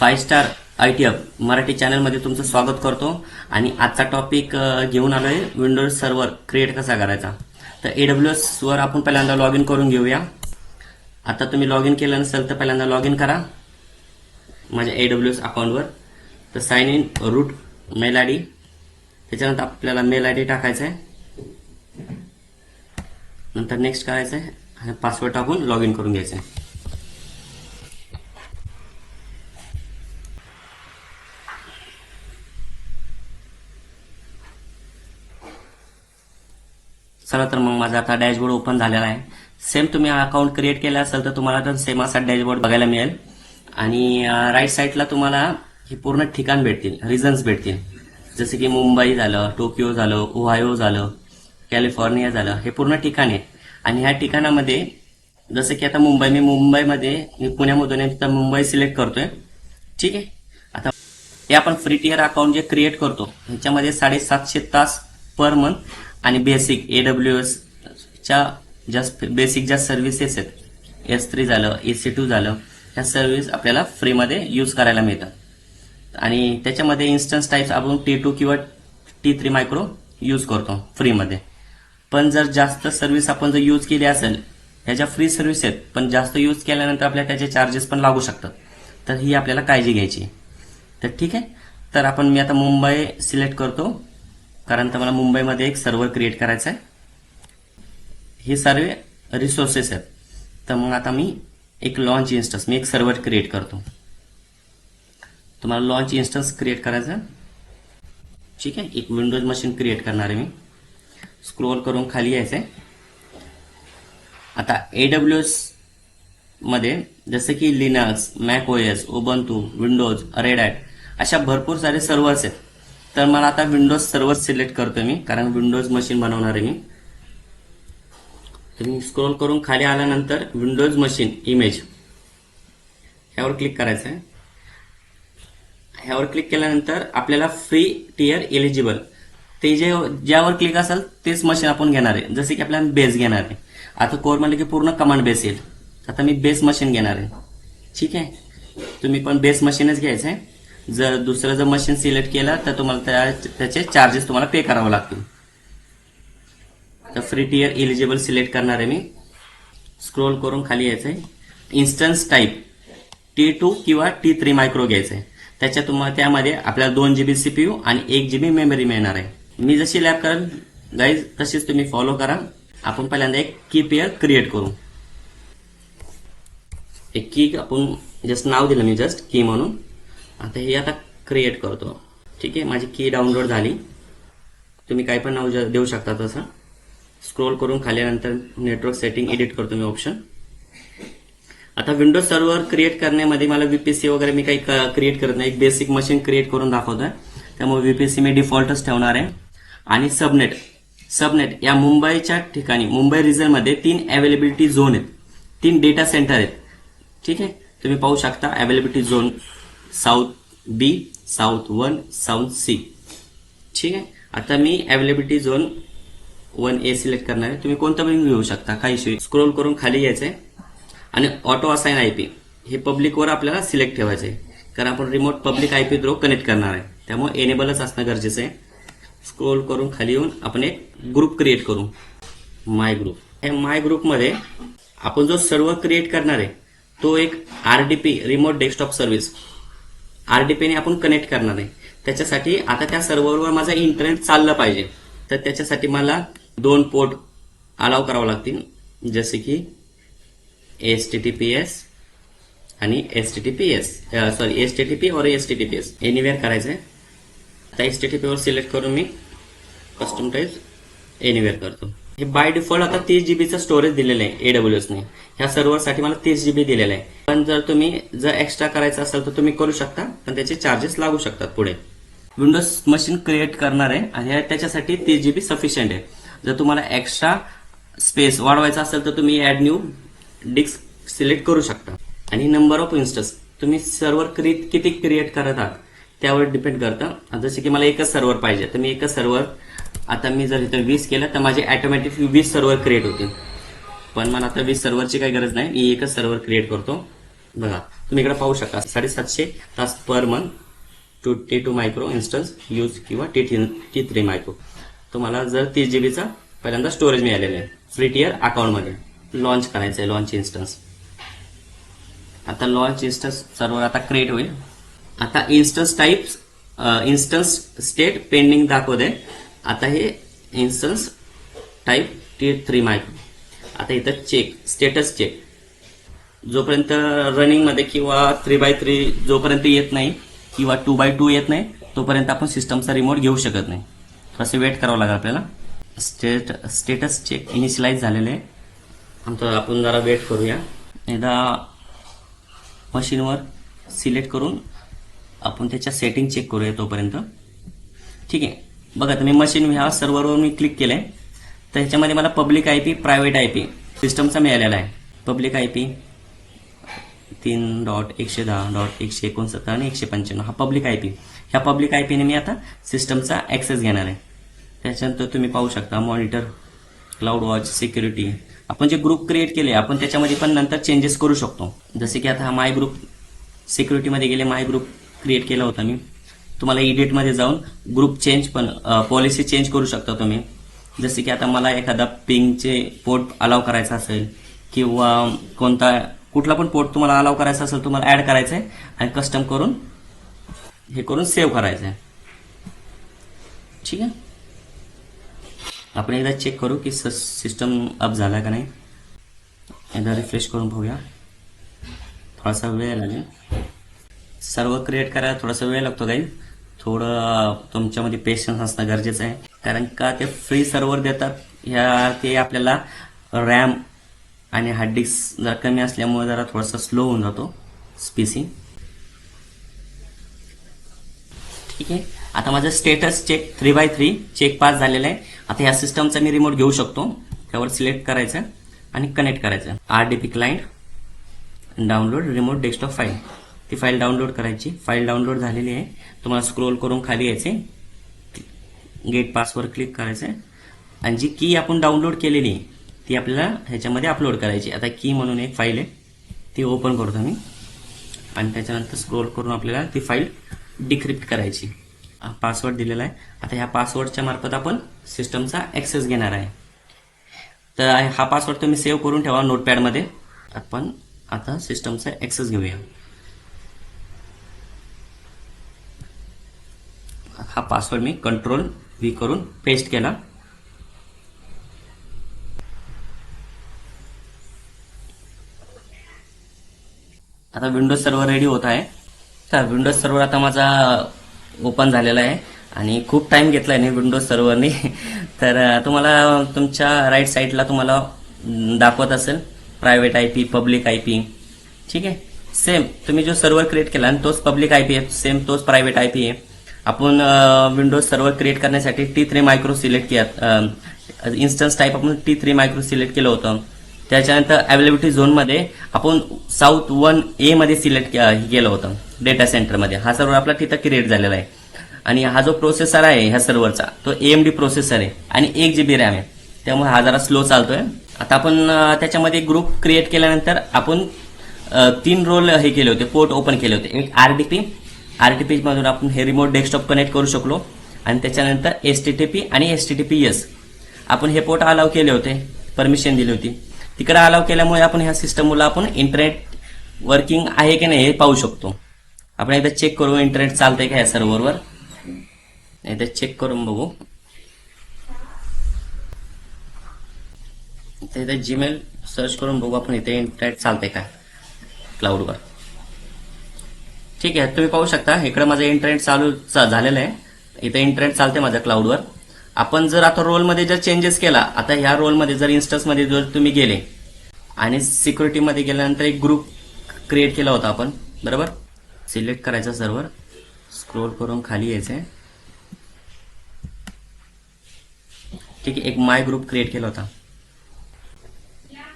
Five star I T F Marathi चॅनलमध्ये तुमचं स्वागत करतो. आणि आजचा टॉपिक घेऊन घेऊन आलोय विंडोज सर्व्हर क्रिएट कसा करायचा. तर एडब्ल्यू वर आपण पहिल्यांदा लॉग इन करून घेऊया. आता तुम्ही लॉग इन केलं नसेल तर पहिल्यांदा लॉग इन करा. माझ्या एडब्ल्यू एस अकाउंटवर. तर sign in root mail I D त्याच्यानंतर आपल्याला मेल आय डी टाकायचं आहे नंतर नेक्स्ट करायचं आहे? आणि पासवर्ड टाकून लॉग इन करून घ्यायचं आहे चला तर मग माझा आता डॅशबोर्ड ओपन झालेला आहे. सेम तुम्ही अकाउंट क्रिएट केला असेल तर तुम्हाला तर सेम असा डॅशबोर्ड बघायला मिळेल. आणि राईट साईडला तुम्हाला हे पूर्ण ठिकाण भेटतील रिझन्स भेटतील. जसे की मुंबई झालं टोकियो झालं ओहायो झालं कॅलिफोर्निया झालं हे पूर्ण ठिकाण आहे. आणि ह्या ठिकाणामध्ये जसं की आता मुंबई मी मुंबईमध्ये मी पुण्यामधून आहे तर मुंबई सिलेक्ट करतोय. ठीक आहे? आता हे आपण फ्री टिअर अकाउंट जे क्रिएट करतो ह्याच्यामध्ये साडेसातशे तास पर मंथ आणि बेसिक ए एस च्या ज्या बेसिक ज्या सर्व्हिसेस आहेत एस थ्री झालं ए सी टू झालं ह्या सर्व्हिस आपल्याला फ्रीमध्ये यूज करायला मिळतात. आणि त्याच्यामध्ये इन्स्टन्स टाईप्स आपण टी टू किंवा टी थ्री मायक्रो यूज करतो फ्रीमध्ये पण जर जास्त सर्व्हिस आपण जर यूज केली असेल ह्याच्या फ्री सर्व्हिस आहेत पण जास्त यूज केल्यानंतर आपल्याला त्याचे चार्जेस पण लागू शकतात. तर ही आपल्याला काळजी घ्यायची. तर ठीक आहे? तर आपण मी आता मुंबई सिलेक्ट करतो. कारण तर मला मुंबईमध्ये एक सर्व्हर क्रिएट करायचा आहे हे सर्व रिसोर्सेस आहेत. तर मग आता मी एक लॉन्च इन्स्टन्स मी एक सर्व्हर क्रिएट करतो. तुम्हाला लॉन्च इन्स्टन्स क्रिएट करायचा आहे. ठीक आहे? एक विंडोज मशीन क्रिएट करणार आहे मी. स्क्रोल करून खाली यायचं आहे आता ए डब्ल्यू मध्ये जसे की Linux Mac O S Ubuntu Windows Red Hat अशा भरपूर सारे सर्व्हर्स आहेत. तर मला आता विंडोज सर्व्हर सिलेक्ट करतोय मी कारण विंडोज मशीन बनवणार आहे मी. तर मी स्क्रोल करून खाली आल्यानंतर विंडोज मशीन इमेज ह्यावर क्लिक करायचं आहे ह्यावर क्लिक केल्यानंतर आपल्याला फ्री टीयर एलिजिबल ते जे ज्यावर क्लिक असेल तेच मशीन आपण घेणार आहे. जसे की आपल्याला बेस घेणार आहे. आता कोर म्हणलं की पूर्ण कमांड बेस येईल. आता मी बेस मशीन घेणार आहे. ठीक आहे? तुम्ही पण बेस मशीनच घ्यायचं आहे जर दुसरं जर मशीन सिलेक्ट केलं तर तुम्हाला त्याचे चार्जेस तुम्हाला पे करावे लागतील. तर फ्री टीयर एलिजिबल सिलेक्ट करणार आहे मी. स्क्रोल करून खाली यायचं आहे इन्स्टन्स टाईप टी टू किंवा टी थ्री मायक्रो घ्यायचं आहे त्याच्या तुम्हाला त्यामध्ये आपल्याला दोन जीबी सीपीयू आणि एक जीबी मेमरी मिळणार आहे. मी जशी लॅब करेल गाईज तशीच तुम्ही फॉलो करा. आपण पहिल्यांदा एक की पेअर क्रिएट करू. एक की आपण जस्ट नाव दिलं मी जस्ट की म्हणून. आता हे आता क्रिएट करतो. ठीक आहे? माझी की डाउनलोड झाली. तुम्ही काही पण नाव देऊ शकता तसं. स्क्रोल करून खाल्यानंतर नेटवर्क सेटिंग एडिट करतो मी ऑप्शन आता विंडोज सर्व्हर क्रिएट करण्यामध्ये मला व्हीपीसी वगैरे मी काही क्रिएट करत नाही. एक बेसिक मशीन क्रिएट करून दाखवतोय. त्यामुळे व्हीपीसी मी डिफॉल्टच ठेवणार आहे. आणि सबनेट सबनेट या मुंबईच्या ठिकाणी मुंबई रिजनमध्ये तीन अवेलेबिलिटी झोन आहेत. तीन डेटा सेंटर आहेत. ठीक आहे? तुम्ही पाहू शकता availability zone south B south one south C. ठीक आहे? आता मी availability zone one A select करणार आहे. तुम्ही कोणतं पण घेऊ शकता. काही इश्यू स्क्रोल करून खाली यायचं आहे. आणि ऑटो असाइन आय पी हे पब्लिकवर आपल्याला सिलेक्ट ठेवायचं आहे. कारण आपण remote public I P through connect करणार आहे. त्यामुळे एनेबलच असणं गरजेचं आहे. स्क्रोल करून खाली येऊन आपण एक ग्रुप क्रिएट करू. माय ग्रुप या माय ग्रुपमध्ये आपण जो सर्व क्रिएट करणार आहे तो एक R D P remote desktop service आरडीपीने आपण कनेक्ट करणार आहे त्याच्यासाठी आता त्या सर्व्हरवर माझा इंटरनेट चाललं पाहिजे. तर त्याच्यासाठी मला दोन पोर्ट अलाव करावं लागतील. जसे की S T T P S आणि S T T P S sorry S T T P और S T T P S anywhere करायचं आहे आता एस टी टी पीवर सिलेक्ट करून मी कस्टम टाईप एनिवेअर करतो. हे बाय डिफॉल्ट आता तीस जीबीचं स्टोरेज दिलेलं आहे एडब्ल्यूएसने ह्या सर्व्हरसाठी मला तीस जीबी दिलेलं आहे. पण जर तुम्ही जर एक्स्ट्रा करायचं असेल तर तुम्ही करू शकता पण त्याचे चार्जेस लागू शकतात पुढे. विंडोज मशीन क्रिएट करणार आहे आणि त्याच्यासाठी तीस जीबी सफिशियंट आहे. जर तुम्हाला एक्स्ट्रा स्पेस वाढवायचा असेल तर तुम्ही ऍड न्यू डिस्क सिलेक्ट करू शकता. आणि नंबर ऑफ इन्स्टन्स तुम्ही सर्व्हर क्रिएट किती क्रिएट करत आहात? त्यावर डिपेंड करतं. जसे की मला एकच सर्व्हर पाहिजे. तर मी एकच सर्व्हर आता मी जर इथं वीस केलं तर माझे ॲटोमॅटिक वीस सर्व्हर क्रिएट होतील. पण मला आता वीस सर्व्हरची काही गरज नाही. मी एकच सर्व्हर क्रिएट करतो. बघा तुम्ही इकडे पाहू शकता. साडेसातशे तास per month two T two micro instance use किंवा टी टी थ्री मायक्रो तुम्हाला जर तीस जी बीचा पहिल्यांदा स्टोरेज मिळालेला आहे. फ्री टीयर अकाउंटमध्ये लॉन्च करायचं आहे लॉन्च इन्स्टन्स आता लॉन्च इन्स्टन्स सर्व्हर आता क्रिएट होईल. आता instance types instance state pending दाखवते आता हे instance type T three micro आता इथं चेक स्टेटस चेक जोपर्यंत रनिंगमध्ये किंवा थ्री बाय थ्री जोपर्यंत येत नाही किंवा टू बाय टू येत नाही तोपर्यंत आपण सिस्टमचा रिमोट घेऊ शकत नाही. थोडंसं वेट करावं लागेल आपल्याला. स्टेट स्टेटस चेक इनिशियलाइज झालेलं. आहे आमचं आपण जरा वेट करूया. एकदा मशीनवर सिलेक्ट करून आपण त्याच्या सेटिंग चेक करूया तोपर्यंत. ठीक आहे. बघा तुम्ही मशीन ह्या सर्व्हरवर मी क्लिक केलंय. तर ह्याच्यामध्ये मला public I P private I P सिस्टमचा मिळालेला आहे. पब्लिक आय पी तीन डॉट एकशे दहा डॉट एकशे एकोणसत्तर आणि एकशे पंच्याण्णव. हा पब्लिक आय पी ह्या पब्लिक आय पीने मी आता सिस्टमचा ॲक्सेस घेणार आहे. त्याच्यानंतर तुम्ही पाहू शकता मॉनिटर क्लाउड वॉच सिक्युरिटी आपण जे ग्रुप क्रिएट केले आपण त्याच्यामध्ये पण नंतर चेंजेस करू शकतो. जसे की आता हा माय ग्रुप सिक्युरिटीमध्ये गेले माय ग्रुप क्रिएट केला होता मी. तुम्हाला एडिटमध्ये जाऊन ग्रुप चेंज पण पॉलिसी चेंज करू शकता तुम्ही. जसे की आता मला एखादा पिंगचे पोर्ट अलाव करायचा असेल किंवा कोणता कुठला पण पोर्ट तुम्हाला अलाव करायचा असेल तुम्हाला ऍड करायचं आहे आणि कस्टम करून हे करून सेव्ह करायचं आहे ठीक आहे? आपण एकदा चेक करू की सिस्टम अप झाला का नाही. एकदा रिफ्रेश करून बघूया. थोडासा वेळ लागेल. सर्व क्रिएट करायला थोडासा वेळ लागतो काही थोडं तुमच्यामध्ये पेशन्स असणं गरजेचं आहे. कारण का ते फ्री सर्व्हर देतात. ह्या ते आपल्याला रॅम आणि हार्ड डिस्क जरा कमी असल्यामुळे जरा थोडासा स्लो होऊन जातो स्पीसी ठीक आहे. आता माझं status check three by three check pass झालेलं आहे. आता ह्या सिस्टमचा मी रिमोट घेऊ शकतो. त्यावर सिलेक्ट करायचं आणि कनेक्ट करायचं. R D P client download remote desktop file ती फाईल डाउनलोड करायची. फाईल डाउनलोड झालेली आहे. तुम्हाला स्क्रोल करून खाली यायचे गेट पासवर क्लिक करायचं आणि जी की आपण डाउनलोड केलेली आहे, ती आपल्याला ह्याच्यामध्ये अपलोड करायची आता की म्हणून एक फाईल आहे. ती ओपन करतो मी. आणि त्याच्यानंतर स्क्रोल करून आपल्याला ती फाईल डिक्रिप्ट करायची. पासवर्ड दिलेला आहे. आता ह्या पासवर्डच्या मार्फत आपण सिस्टमचा ॲक्सेस घेणार आहे. तर हा पासवर्ड तुम्ही सेव्ह करून ठेवा नोटपॅडमध्ये आपण आता सिस्टमचा ॲक्सेस घेऊया. हा पासवर्ड मी कंट्रोल व्ही करून पेस्ट केला. आता विंडोज सर्व्हर रेडी होत आहे. तर विंडोज सर्व्हर आता माझा ओपन झालेला आहे आणि खूप टाइम घेतला आहे विंडोज सर्व्हरने तर तुम्हाला तुमच्या राईट साईडला तुम्हाला दाखवत असेल. Private I P public I P ठीक आहे? सेम तुम्ही जो सर्व्हर क्रिएट केला आणि तोच पब्लिक आय पी आहे. सेम तोच प्रायव्हेट आय पी आहे. आपण विंडोज सर्व्हर क्रिएट करण्यासाठी टी थ्री मायक्रो सिलेक्ट केला इन्स्टन्स टाईप आपण टी थ्री मायक्रो सिलेक्ट केलं होतं. त्याच्यानंतर अवेलेबिलिटी झोनमध्ये आपण साऊथ वन ए मध्ये सिलेक्ट केलं होतं डेटा सेंटरमध्ये हा सर्व्हर आपला तिथं क्रिएट झालेला आहे. आणि हा जो प्रोसेसर आहे ह्या सर्व्हरचा तो एम डी प्रोसेसर आहे आणि एक जी बी रॅम आहे. त्यामुळे हा जरा स्लो चालतोय. आता आपण त्याच्यामध्ये ग्रुप क्रिएट केल्यानंतर आपण तीन रोल हे केले होते पोर्ट ओपन केले होते. एक R D T RDP RTP मधून आपण हे रिमोट डेस्कटॉप कनेक्ट करू शकलो. आणि त्याच्यानंतर एस टी टी पी आणि S T T P S आपण हे पोर्ट अलाव केले होते. परमिशन दिली होती. तिकडे अलाव केल्यामुळे आपण ह्या सिस्टमला आपण इंटरनेट वर्किंग आहे की नाही हे पाहू शकतो. आपण एकदा चेक करू इंटरनेट चालतंय का या सर्व्हरवर एकदा चेक करून बघू. इथे जीमेल सर्च करून बघू आपण इथे इंटरनेट चालतंय का? क्लाउडवर ठीक आहे तुम्ही पाहू शकता इकडे माझं इंटरनेट चालू चा- झालेलं आहे. इथे इंटरनेट चालते माझ्या क्लाउडवर आपण जर आता रोलमध्ये जर चेंजेस केला आता ह्या रोलमध्ये जर इन्स्टन्समध्ये जर तुम्ही गेले आणि सिक्युरिटीमध्ये गेल्यानंतर एक ग्रुप क्रिएट केला होता आपण बरोबर? सिलेक्ट करायचा सर्व्हर स्क्रोल करून खाली यायचं आहे ठीक आहे एक माय ग्रुप क्रिएट केला होता.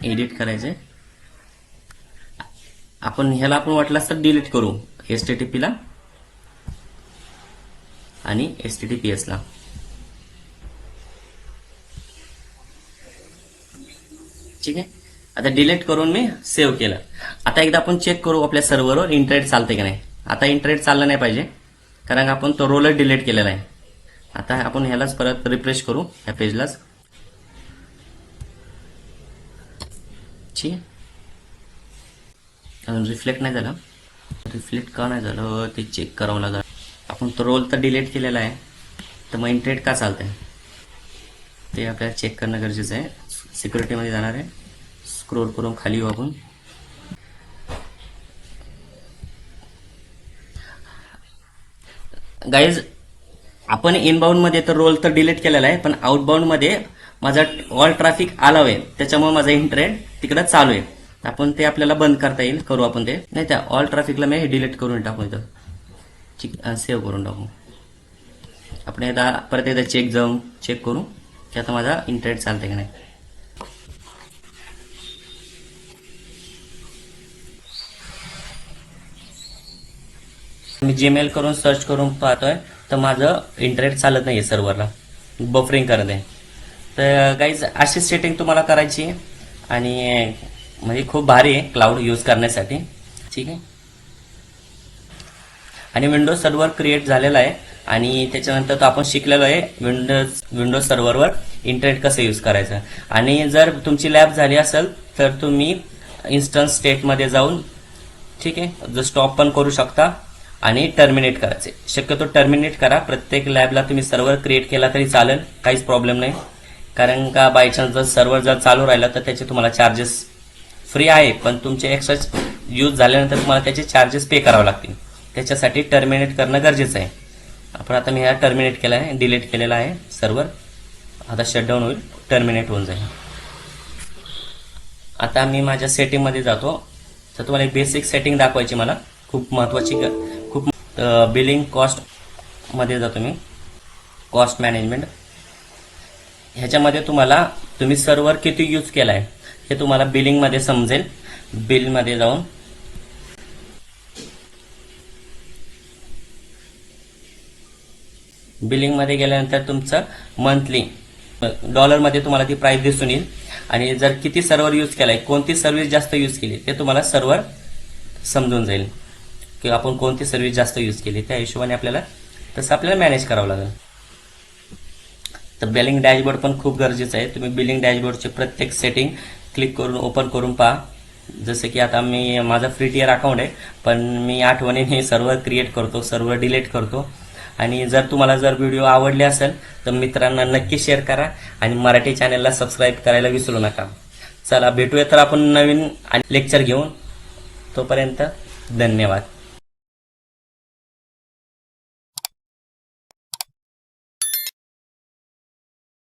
एडिट करायचे आपण ह्याला आपण वाटलं तर डिलीट करू. एस टी टी पीला आणि एस टी टी पी एसला ठीक आहे? आता डिलीट करून मी सेव्ह केलं. आता एकदा आपण चेक करू आपल्या सर्व्हरवर इंटरनेट चालते की नाही. आता इंटरनेट चाललं नाही पाहिजे कारण आपण तो रोलर डिलीट केलेला आहे. आता आपण ह्यालाच परत रिफ्रेश करू ह्या पेजलाच ठीक आहे? अजून रिफ्लेक्ट नाही झालं. रिफ्लेक्ट का नाही झालं ते चेक करावं लागेल. आपण तो रोल तर डिलीट केलेला आहे तर मग इंटरेट का चालतंय? ते आपल्याला चेक करणं गरजेचं आहे. सिक्युरिटीमध्ये जाणार आहे. स्क्रोल करून खाली येऊ आपण. गाईज आपण इनबाउंडमध्ये तर रोल तर डिलीट केलेला आहे पण आउटबाउंडमध्ये माझा ऑल ट्रॅफिक आलाव आहे. त्याच्यामुळे माझा इंटरेट तिकडं चालू आहे. आपण ते आपल्याला बंद करता येईल. करू आपण ते. नाही त्या ऑल ट्रॅफिकला मी हे डिलीट करून टाकू इथं. ठीक सेव्ह करून टाकू. आपण एकदा परत एकदा चेक जाऊन चेक करू की आता माझा इंटरनेट चालते की नाही. मी जीमेल करून सर्च करून पाहतोय तर माझं इंटरनेट चालत नाहीये सर्व्हरला बफरिंग करत आहे. तर काहीच अशी सेटिंग तुम्हाला करायची आहे. आणि म्हणजे खूप भारी आहे क्लाउड यूज करण्यासाठी. ठीक आहे? आणि विंडोज सर्व्हर क्रिएट झालेला आहे. आणि त्याच्यानंतर तो आपण शिकलेलो आहे विंडोज विंडोज सर्व्हरवर इंटरनेट कसं यूज करायचं. आणि जर तुमची लॅब झाली असेल तर तुम्ही इन्स्टन्स स्टेटमध्ये जाऊन ठीक आहे जर स्टॉप पण करू शकता आणि टर्मिनेट करायचे. शक्यतो टर्मिनेट करा. प्रत्येक लॅबला तुम्ही सर्व्हर क्रिएट केला तरी चालेल. काहीच प्रॉब्लेम नाही. कारण का बाय चान्स जर सर्व्हर जर चालू राहिला तर त्याचे तुम्हाला चार्जेस फ्री आहे पण तुमचे एक्स्ट्रा यूज झाल्यानंतर तुम्हाला त्याचे चार्जेस पे करावे लागतील. त्याच्यासाठी टर्मिनेट करणं गरजेचं आहे. आपण आता मी ह्या टर्मिनेट केला आहे डिलीट केलेला आहे सर्व्हर आता शटडाऊन होईल टर्मिनेट होऊन जाईल. आता मी माझ्या सेटिंगमध्ये जातो. तर तुम्हाला एक बेसिक सेटिंग दाखवायची मला. खूप महत्त्वाची खूप बिलिंग कॉस्टमध्ये जातो मी. कॉस्ट मॅनेजमेंट ह्याच्यामध्ये तुम्हाला तुम्ही सर्व्हर किती यूज केला आहे हे तुम्हाला बिलिंगमध्ये समजेल. बिलमध्ये जाऊन. बिलिंगमध्ये गेल्यानंतर तुमचं मंथली डॉलरमध्ये तुम्हाला ती प्राईस दिसून येईल. आणि जर किती सर्व्हर यूज केलाय कोणती सर्व्हिस जास्त यूज केली ते तुम्हाला सर्व्हर समजून जाईल. की आपण कोणती सर्व्हिस जास्त यूज केली त्या हिशोबाने आपल्याला तसं आपल्याला मॅनेज करावं लागेल. तर बिलिंग डॅशबोर्ड पण खूप गरजेचं आहे. तुम्ही बिलिंग डॅशबोर्डचे प्रत्येक सेटिंग क्लिक करून ओपन करून पहा. जसं की आता मी माझा फ्री टीयर अकाउंट आहे पण मी आठवणीने सर्वर क्रिएट करतो सर्वर डिलीट करतो. आणि जर तुम्हाला जर व्हिडिओ आवडले असेल तर मित्रांना नक्की शेअर करा आणि मराठी चॅनलला सबस्क्राईब करायला विसरू नका. चला भेटूया तर आपण नवीन लेक्चर घेऊन. तोपर्यंत धन्यवाद.